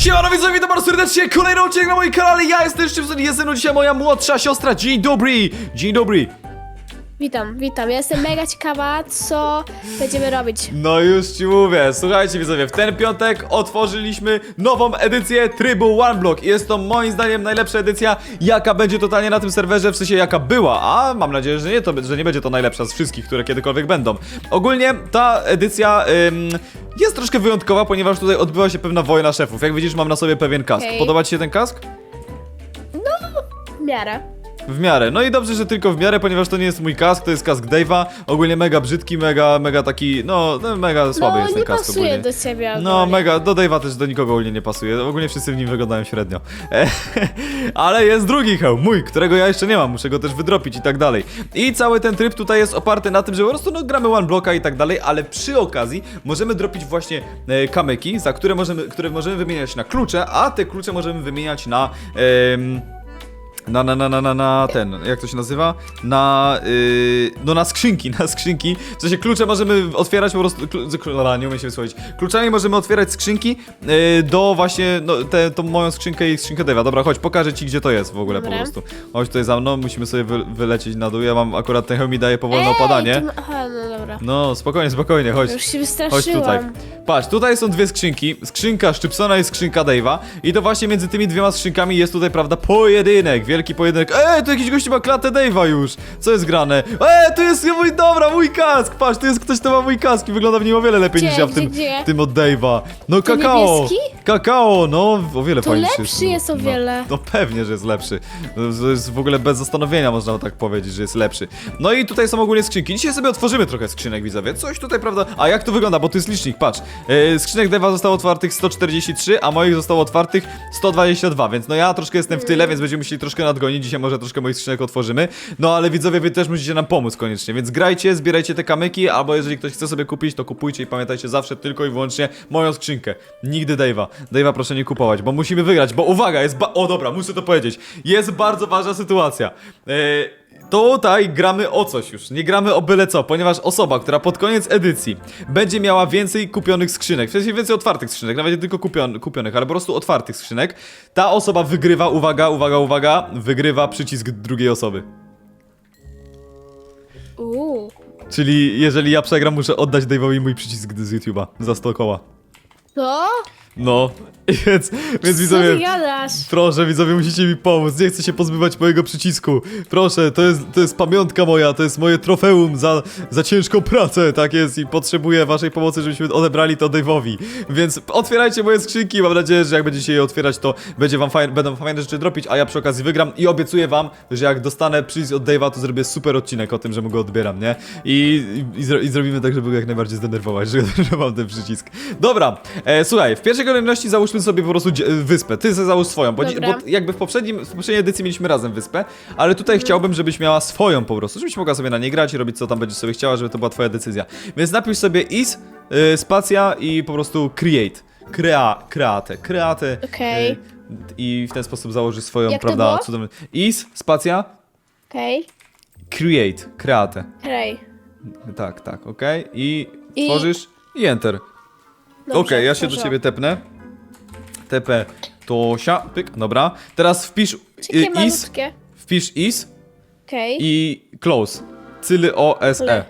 Siemano widzowie, witam bardzo serdecznie, kolejny odcinek na moim kanale, ja jestem Szczypson, jest ze mną dzisiaj moja młodsza siostra, dzień dobry, dzień dobry. Witam, witam. Ja jestem mega ciekawa, co będziemy robić. No już ci mówię, słuchajcie widzowie, w ten piątek otworzyliśmy nową edycję trybu One Block. Jest to moim zdaniem najlepsza edycja, jaka będzie totalnie na tym serwerze, w sensie jaka była, a mam nadzieję, że nie, to, że nie będzie to najlepsza z wszystkich, które kiedykolwiek będą. Ogólnie ta edycja ym, jest troszkę wyjątkowa, ponieważ tutaj odbyła się pewna wojna szefów. Jak widzisz, mam na sobie pewien kask. Okej. Podoba ci się ten kask? W miarę. W miarę. No i dobrze, że tylko w miarę, ponieważ to nie jest mój kask, to jest kask Dave'a. Ogólnie mega brzydki, mega, mega taki, no, no mega słaby no, jest ten nie kask pasuje ogólnie. do ciebie No ogólnie. mega, do Dave'a też do nikogo ogólnie nie pasuje. Ogólnie wszyscy w nim wyglądają średnio. E, Ale jest drugi hełm, mój, którego ja jeszcze nie mam, muszę go też wydropić i tak dalej. I cały ten tryb tutaj jest oparty na tym, że po prostu no, gramy one blocka i tak dalej, ale przy okazji możemy dropić właśnie e, kamyki, za które możemy, które możemy wymieniać na klucze, a te klucze możemy wymieniać na... em, na, na, na, na, na, na ten, jak to się nazywa? Na, yy, no na skrzynki, na skrzynki. W sensie klucze możemy otwierać po prostu, klu, klu, nie umiem się wysłowić. Kluczami możemy otwierać skrzynki yy, do właśnie, no tę tą moją skrzynkę i skrzynkę Dewa. Dobra, chodź, pokażę ci gdzie to jest w ogóle Dobra. po prostu. Chodź tutaj za mną, musimy sobie wy, wylecieć na dół. Ja mam akurat ten hełm mi daje powolne Ej, opadanie. ma- Aha, no dobra. No, spokojnie, spokojnie, chodź. Już się Chodź wystraszyłam. tutaj. Patrz, tutaj są dwie skrzynki. Skrzynka Szczypsona i skrzynka Dave'a. I to właśnie między tymi dwiema skrzynkami jest tutaj, prawda, pojedynek. Wielki pojedynek. Eee, tu jakiś gość ma klatę Dave'a już. Co jest grane? Eee, tu jest mój, dobra, mój kask. Patrz, tu jest ktoś, kto ma mój kask i wygląda w nim o wiele lepiej Gdzie, niż ja w gdzie, tym, gdzie? tym od Dave'a. No kakao. niebieski? Kakao, no, o wiele To fajniejszy lepszy jest o no, wiele. No pewnie, że jest lepszy. To jest w ogóle bez zastanowienia można tak powiedzieć, że jest lepszy. No i tutaj są ogólnie skrzynki. Dzisiaj sobie otworzymy trochę skrzynek, widzowie. Coś tutaj, prawda? A jak to wygląda? Bo tu jest licznik, patrz. E, skrzynek Deva zostało otwartych 143, a moich zostało otwartych 122, więc no ja troszkę jestem w tyle, więc będziemy musieli troszkę nadgonić. Dzisiaj może troszkę moich skrzynek otworzymy. No ale widzowie, wy też musicie nam pomóc koniecznie, więc grajcie, zbierajcie te kamyki, albo jeżeli ktoś chce sobie kupić, to kupujcie i pamiętajcie zawsze tylko i wyłącznie moją skrzynkę. Nigdy Dave'a. Dave'a proszę nie kupować, bo musimy wygrać, bo uwaga, jest ba- O dobra, muszę to powiedzieć. Jest bardzo ważna sytuacja. Eee, Tutaj gramy o coś już, nie gramy o byle co, ponieważ osoba, która pod koniec edycji będzie miała więcej kupionych skrzynek, w sensie więcej otwartych skrzynek, nawet nie tylko kupion kupionych, ale po prostu otwartych skrzynek, ta osoba wygrywa, uwaga, uwaga, uwaga, wygrywa przycisk drugiej osoby. Uuu. Czyli jeżeli ja przegram, muszę oddać Dave'owi mój przycisk z YouTube'a za 100 koła. Co? No, więc, więc Co widzowie... ty gadasz? Proszę, widzowie, musicie mi pomóc. Nie chcę się pozbywać mojego przycisku. Proszę, to jest, to jest pamiątka moja, to jest moje trofeum za, za ciężką pracę, tak jest, i potrzebuję waszej pomocy, żebyśmy odebrali to Dave'owi. Więc otwierajcie moje skrzynki. Mam nadzieję, że jak będziecie je otwierać, to będzie wam fajne, będą fajne rzeczy dropić, a ja przy okazji wygram i obiecuję wam, że jak dostanę przycisk od Dave'a, to zrobię super odcinek o tym, że mu go odbieram, nie? I, i, i, zro, i zrobimy tak, żeby go jak najbardziej zdenerwować, że, że mam ten przycisk. Dobra, e, słuchaj, w pierwszej kolejności załóżmy sobie po prostu wyspę. Ty sobie załóż swoją, bo, Dobra. bo jakby w, poprzednim, w poprzedniej edycji mieliśmy razem wyspę, ale tutaj chciałbym, żebyś miała swoją po prostu, żebyś mogła sobie na niej grać i robić co tam będziesz sobie chciała, żeby to była twoja decyzja. Więc napisz sobie is, y, spacja i po prostu create. Crea, create, create. Okej. y, I w ten sposób założysz swoją, Jak prawda, cudowną... Is, spacja, Okej. create, create. Hej. Tak, tak, okej. I, I- tworzysz i enter. Okej, ja się do ciebie tepnę. TP Tosia, pyk, dobra. Teraz wpisz y, Takie is, malutkie. wpisz is Okej. i close. Cyly O S E. Le.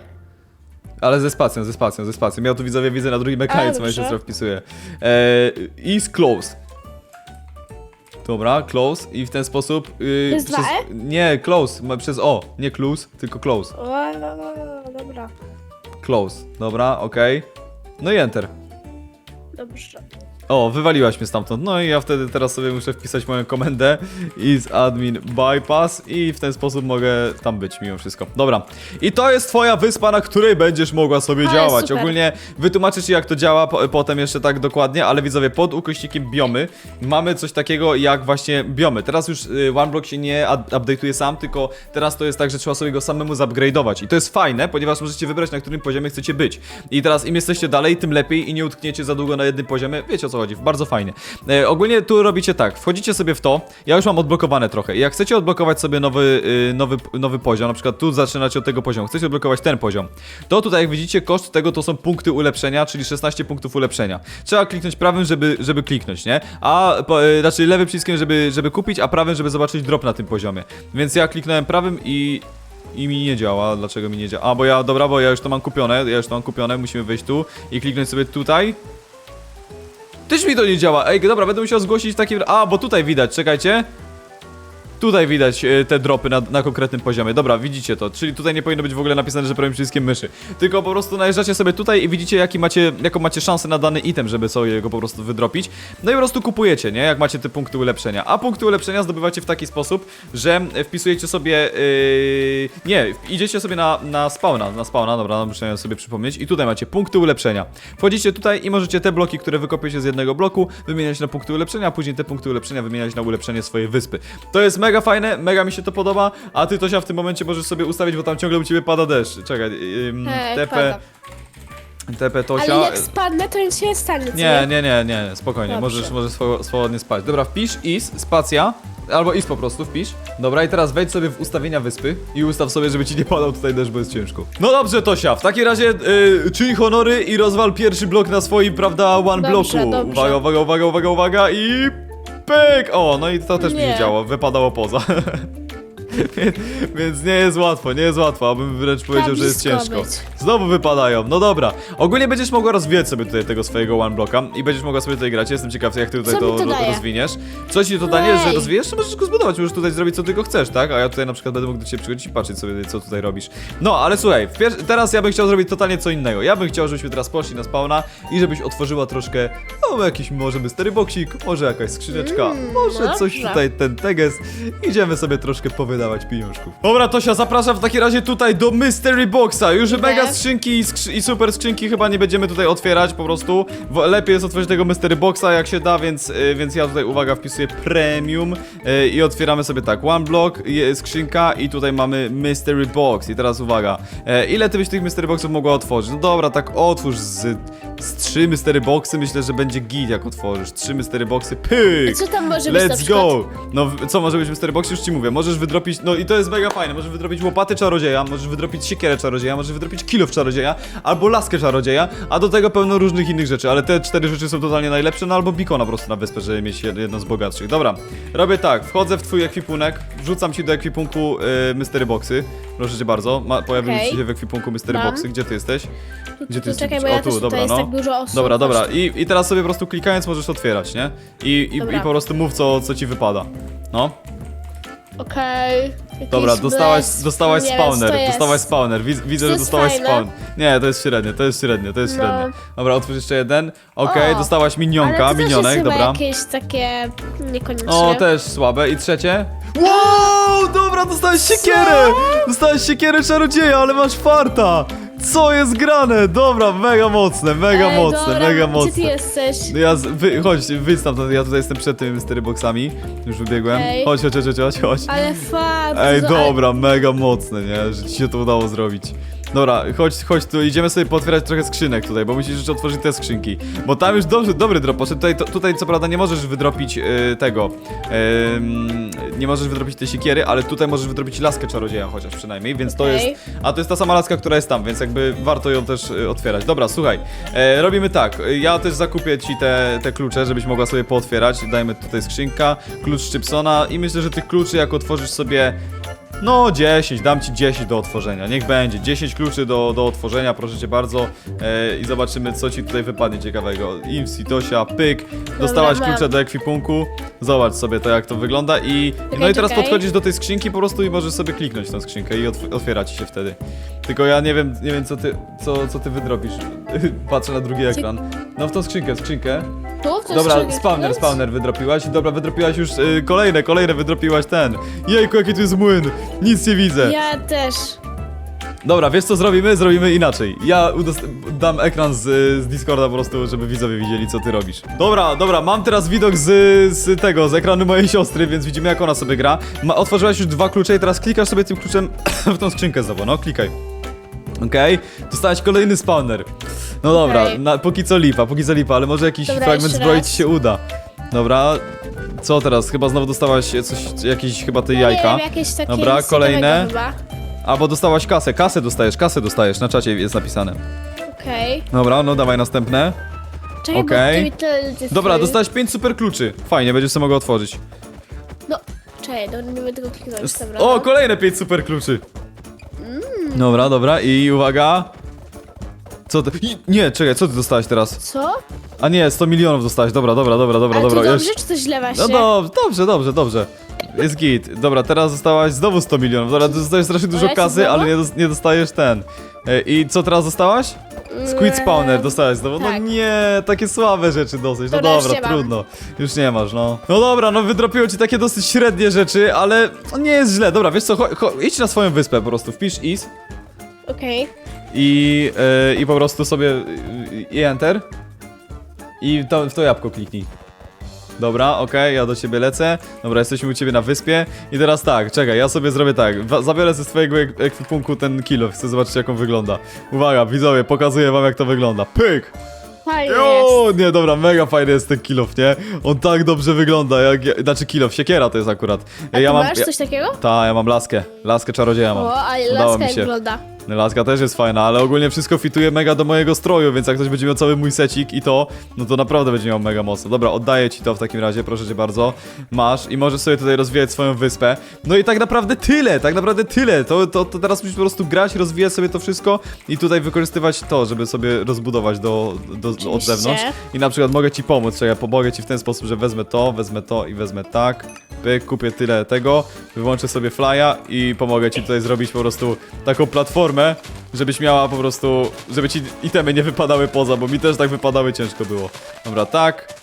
Ale ze spacją, ze spacją, ze spacją. Ja tu widzowie widzę na drugim ekranie, co moja dobrze. siostra wpisuje. E, is close. Dobra, close i w ten sposób. y, Przez dwa E? Nie, close, ma- przez O. Nie close, tylko close. O, no, no, no, dobra. Close. Dobra, okej. No i enter. Dobrze. O, wywaliłaś mnie stamtąd. No i ja wtedy teraz sobie muszę wpisać moją komendę is admin bypass i w ten sposób mogę tam być mimo wszystko. Dobra. I to jest twoja wyspa, na której będziesz mogła sobie Ale działać. super. Ogólnie wytłumaczę ci jak to działa po, potem jeszcze tak dokładnie, ale widzowie, pod ukośnikiem biomy mamy coś takiego jak właśnie biomy. Teraz już y, OneBlock się nie ad- update'uje sam, tylko teraz to jest tak, że trzeba sobie go samemu zupgrade'ować. I to jest fajne, ponieważ możecie wybrać na którym poziomie chcecie być. I teraz im jesteście dalej, tym lepiej i nie utkniecie za długo na jednym poziomie. Wiecie o co chodzi, bardzo fajnie. E, ogólnie tu robicie tak, wchodzicie sobie w to, ja już mam odblokowane trochę. Jak chcecie odblokować sobie nowy, y, nowy, nowy poziom, na przykład tu zaczynacie od tego poziomu, chcecie odblokować ten poziom, to tutaj jak widzicie koszt tego to są punkty ulepszenia, czyli 16 punktów ulepszenia. Trzeba kliknąć prawym, żeby, żeby kliknąć, nie? A, po, y, znaczy lewym przyciskiem, żeby, żeby kupić, a prawym, żeby zobaczyć drop na tym poziomie. Więc ja kliknąłem prawym i... I mi nie działa, dlaczego mi nie działa? A, bo ja, dobra, bo ja już to mam kupione, ja już to mam kupione, musimy wejść tu i kliknąć sobie tutaj. Też mi to nie działa. Ej, dobra, będę musiał zgłosić w takim. A, bo tutaj widać, czekajcie. Tutaj widać e, te dropy na, na konkretnym poziomie. Dobra, widzicie to. Czyli tutaj nie powinno być w ogóle napisane, że prawym przyciskiem myszy. Tylko po prostu najeżdżacie sobie tutaj i widzicie, jaki macie, jaką macie szansę na dany item, żeby sobie go po prostu wydropić. No i po prostu kupujecie, nie? Jak macie te punkty ulepszenia. A punkty ulepszenia zdobywacie w taki sposób, że wpisujecie sobie. Yy... Nie, idziecie sobie na, na spawna. Na spawna, dobra, muszę sobie przypomnieć. I tutaj macie punkty ulepszenia. Wchodzicie tutaj i możecie te bloki, które wykopiecie z jednego bloku, wymieniać na punkty ulepszenia, a później te punkty ulepszenia wymieniać na ulepszenie swojej wyspy. To jest mega fajne, mega mi się to podoba, a ty Tosia w tym momencie możesz sobie ustawić, bo tam ciągle u ciebie pada deszcz. Czekaj, ym, Hej, TP, pada. TP Tosia. Ale jak spadnę, to nic się nie stanie, co Nie, nie, nie, nie, spokojnie, Dobrze. możesz, możesz swo- swobodnie spać. Dobra, wpisz is, spacja, albo is po prostu wpisz. Dobra, i teraz wejdź sobie w ustawienia wyspy i ustaw sobie, żeby ci nie padał tutaj deszcz, bo jest ciężko. No dobrze, Tosia, w takim razie yy, czyń honory i rozwal pierwszy blok na swoim, prawda, one Dobrze, bloku. dobrze. Uwaga, uwaga, uwaga, uwaga, uwaga i pyk! O, no i to też mi nie Nie. działo, wypadało poza. Więc- Więc nie jest łatwo, nie jest łatwo, abym wręcz powiedział, że jest blisko ciężko. być. Znowu wypadają, no dobra. Ogólnie będziesz mogła rozwijać sobie tutaj tego swojego one blocka i będziesz mogła sobie tutaj grać. Jestem ciekaw, jak ty tutaj Co to, mi to daje? rozwiniesz. Co ci to daje, że Ej. rozwijesz? Czy możesz go zbudować, możesz tutaj zrobić co tylko chcesz, tak? A ja tutaj na przykład będę mógł do ciebie przychodzić i patrzeć sobie, co tutaj robisz. No, ale słuchaj, w pier- teraz ja bym chciał zrobić totalnie co innego. Ja bym chciał, żebyśmy teraz poszli na spawna i żebyś otworzyła troszkę, no jakiś może mystery boxik, może jakaś skrzyneczka, Mm, może coś dobrze. tutaj, ten teges. Idziemy sobie troszkę powydawać pieniążków. Dobra, Tosia, zapraszam w takim razie tutaj do mystery boxa. Już mega skrzynki i, skrzy- i super skrzynki chyba nie będziemy tutaj otwierać po prostu. Wo- Lepiej jest otworzyć tego mystery boxa jak się da, więc, y, więc ja tutaj, uwaga, wpisuję premium y, i otwieramy sobie tak, one block, je- skrzynka i tutaj mamy mystery box. I teraz uwaga, e, ile ty byś tych mystery boxów mogła otworzyć? No dobra, tak otwórz z, z trzy mystery boxy, myślę, że będzie git jak otworzysz. Trzy mystery boxy, pyk! Co tam może być na Let's przykład? go! No, w- co może być w Mystery Box? Już ci mówię. Możesz wydropić, no i to jest mega fajne. Możesz wydropić łopaty czarodzieja, możesz wydropić siekierę czarodzieja, możesz wydropić kilof czarodzieja, albo laskę czarodzieja, a do tego pełno różnych innych rzeczy. Ale te cztery rzeczy są totalnie najlepsze, no albo bikona po prostu na wyspę, żeby mieć jed- jedno z bogatszych. Dobra, robię tak. Wchodzę w twój ekwipunek, wrzucam ci do ekwipunku y, Mystery Boxy. Proszę cię bardzo. Ma, pojawiły Okej. ci się w ekwipunku Mystery Mam. Boxy. Gdzie ty jesteś? Gdzie ty Tu, czekaj, jesteś? bo ja O, tu, też dobra, tutaj jest no. tak dużo osób. Dobra, dobra. Chodź. I, I teraz sobie po prostu klikając możesz otwierać, nie? I, i, Dobra. i po prostu mów co, co ci wypada. No. Okej. Jakiś Dobra, dostałaś, blesk, dostałaś nie wiem, co to spawner, jest. dostałaś spawner, Wiz, widzę, że jest dostałaś fajne. spawn. Nie, to jest średnie, to jest średnie, to jest No. średnie. Dobra, otwórz jeszcze jeden. Okej, O, dostałaś minionka, Ale to też minionek, jest chyba dobra. jakieś takie niekoniecznie. O, też słabe. I trzecie? Wow, dobra, dostałeś siekierę! Dostałeś siekierę czarodzieja, ale masz farta! Co jest grane? Dobra, mega mocne, mega Ej, mocne, dobra, mega Gdzie ty mocne. jesteś? No Ja, z, wy, chodź, wyjdź stamtąd, ja tutaj jestem przed tymi mystery boxami. Już wybiegłem. Okej. Chodź, chodź, chodź, chodź, chodź. Ale fakt. Ej, to- dobra, mega mocne, nie? Że ci się to udało zrobić. Dobra, chodź, chodź tu, idziemy sobie potwierać trochę skrzynek tutaj, bo musisz jeszcze otworzyć te skrzynki. Bo tam już dobrze, dobry drop poszedł. Tutaj, to, tutaj co prawda nie możesz wydropić y, tego. nie możesz wydropić tej siekiery, ale tutaj możesz wydropić laskę czarodzieja chociaż przynajmniej, więc to Okej. jest. A to jest ta sama laska, która jest tam, więc jakby warto ją też y, otwierać. Dobra, słuchaj, e, robimy tak. Ja też zakupię ci te, te klucze, żebyś mogła sobie pootwierać. Dajmy tutaj skrzynka, klucz Szczypsona i myślę, że tych kluczy jak otworzysz sobie no 10, dam ci 10 do otworzenia, niech będzie, 10 kluczy do, do otworzenia, proszę cię bardzo e, i zobaczymy co ci tutaj wypadnie ciekawego. Imsi, Tosia, pyk, dostałaś mam. klucze do ekwipunku, zobacz sobie to jak to wygląda i no i teraz czekaj. podchodzisz do tej skrzynki po prostu i możesz sobie kliknąć tą skrzynkę i otw otwiera ci się wtedy. Tylko ja nie wiem, nie wiem co ty, co, co ty wydrobisz, patrzę na drugi ekran. No w tą skrzynkę, skrzynkę. Tu? To Dobra, spawner, spawner wydropiłaś. Dobra, wydropiłaś już y, kolejne, kolejne wydropiłaś ten. Jejku, jaki tu jest młyn. Nic nie widzę. Ja też. Dobra, wiesz co zrobimy? Zrobimy inaczej. Ja udost- dam ekran z, z Discorda po prostu, żeby widzowie widzieli, co ty robisz. Dobra, dobra, mam teraz widok z, z tego, z ekranu mojej siostry, więc widzimy, jak ona sobie gra. Ma, otworzyłaś już dwa klucze i teraz klikasz sobie tym kluczem w tą skrzynkę znowu, no, klikaj. Okej, dostałeś kolejny spawner. No dobra, Okej. na, póki co lipa, póki co lipa, ale może jakiś Dobra, fragment jeszcze zbroi raz. ci się uda. Dobra, co teraz? Chyba znowu dostałaś coś, jakieś chyba te Nie jajka. wiem, jakieś takie Dobra, kolejne. Chyba. Albo dostałaś kasę, kasę dostajesz, kasę dostajesz, na czacie jest napisane. Okej. Dobra, no dawaj następne. Czekaj, Okej. bo ty mi tyle ludzi Dobra, wkrył. dostałeś 5 super kluczy. Fajnie, będziesz sobie mogła otworzyć. No, czekaj, dobra, nie będę tego kliknąć, dobra. O, no. kolejne 5 super kluczy. Dobra, dobra i uwaga. Co ty? I- Nie, czekaj, co ty dostałeś teraz? Co? A nie, 100 milionów dostałeś. Dobra, dobra, dobra, dobra, Ale dobra. to już- dobrze, czy to źle właśnie? No do, dobrze, dobrze, dobrze. Jest git. Dobra, teraz dostałaś znowu 100 milionów. Dobra, dostajesz strasznie dużo ja kasy, znowu? ale nie, dos- nie dostajesz ten. E, I co teraz dostałaś? Squid Spawner Eee, dostałeś znowu. No tak. nie, takie słabe rzeczy dosyć. No Dobra, już dobra, nie mam. trudno. Już nie masz, no. No dobra, no wydropiło ci takie dosyć średnie rzeczy, ale nie jest źle. Dobra, wiesz co, cho, cho, idź na swoją wyspę po prostu, wpisz is Okej. i, e, i po prostu sobie e, i enter i to, w to jabłko kliknij. Dobra, okej, ja do ciebie lecę. Dobra, jesteśmy u ciebie na wyspie. I teraz tak, czekaj, ja sobie zrobię tak. Wa- Zabiorę ze swojego ek ekwipunku ten kilo. Chcę zobaczyć, jak on wygląda. Uwaga, widzowie, pokazuję wam, jak to wygląda. Pyk! Fajnie jest. O, nie, dobra, mega fajny jest ten kilof, nie? On tak dobrze wygląda, jak. ja- Znaczy, kilof, siekiera to jest akurat. A ty masz coś takiego? ta, ja mam laskę. Laskę czarodzieja mam. O, ale Udało laska mi jak się. wygląda. Laska też jest fajna, ale ogólnie wszystko fituje mega do mojego stroju, więc jak ktoś będzie miał cały mój secik i to, no to naprawdę będzie miał mega mocno. Dobra, oddaję ci to w takim razie, proszę cię bardzo. Masz i możesz sobie tutaj rozwijać swoją wyspę. No i tak naprawdę tyle, tak naprawdę tyle. To, to, to teraz musisz po prostu grać, rozwijać sobie to wszystko i tutaj wykorzystywać to, żeby sobie rozbudować do, do, od Oczywiście. zewnątrz. I na przykład mogę ci pomóc, czekaj, pomogę ci w ten sposób, że wezmę to, wezmę to i wezmę tak. Pyk, kupię tyle tego, wyłączę sobie flya i pomogę ci tutaj zrobić po prostu taką platformę, żebyś miała po prostu, żeby ci itemy nie wypadały poza, bo mi też tak wypadały, ciężko było. Dobra, tak.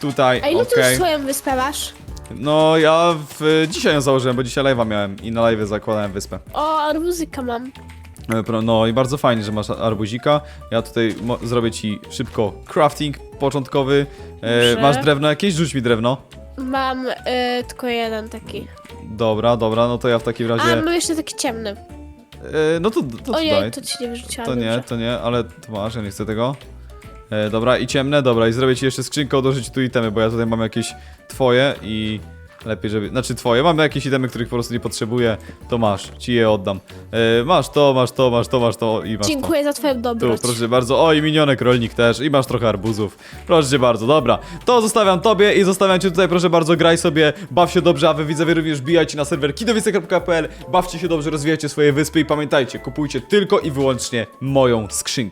Tutaj, A ile tu już swoją wyspę masz? No, ja w, dzisiaj ją założyłem, bo dzisiaj live'a miałem i na live zakładałem wyspę. O, arbuzyka mam. E, pro- No i bardzo fajnie, że masz arbuzika. Ja tutaj mo- zrobię ci szybko crafting początkowy. E, Dobrze. masz drewno jakieś? Rzuć mi drewno. Mam y, tylko jeden taki. Dobra, dobra, no to ja w takim razie... A, mam jeszcze taki ciemny. E, no to, to, to Ojej, daj. to ci nie wyrzuciłam. To nie, dobrze. to nie, ale to masz, ja nie chcę tego. E, dobra, i ciemne, dobra, i zrobię ci jeszcze skrzynkę, odłożę ci tu itemy, bo ja tutaj mam jakieś twoje i lepiej, żeby... Znaczy twoje, mam jakieś itemy, których po prostu nie potrzebuję, to masz, ci je oddam. E, masz to, masz to, masz to, masz to i masz to. Dziękuję za twoją Tu, dobroć. proszę bardzo. O, i minionek rolnik też. I masz trochę arbuzów. Proszę cię bardzo, dobra. To zostawiam tobie i zostawiam cię tutaj, proszę bardzo, graj sobie, baw się dobrze, a wy widzowie również bijajcie na serwer kidowice.pl, bawcie się dobrze, rozwijajcie swoje wyspy i pamiętajcie, kupujcie tylko i wyłącznie moją skrzynkę.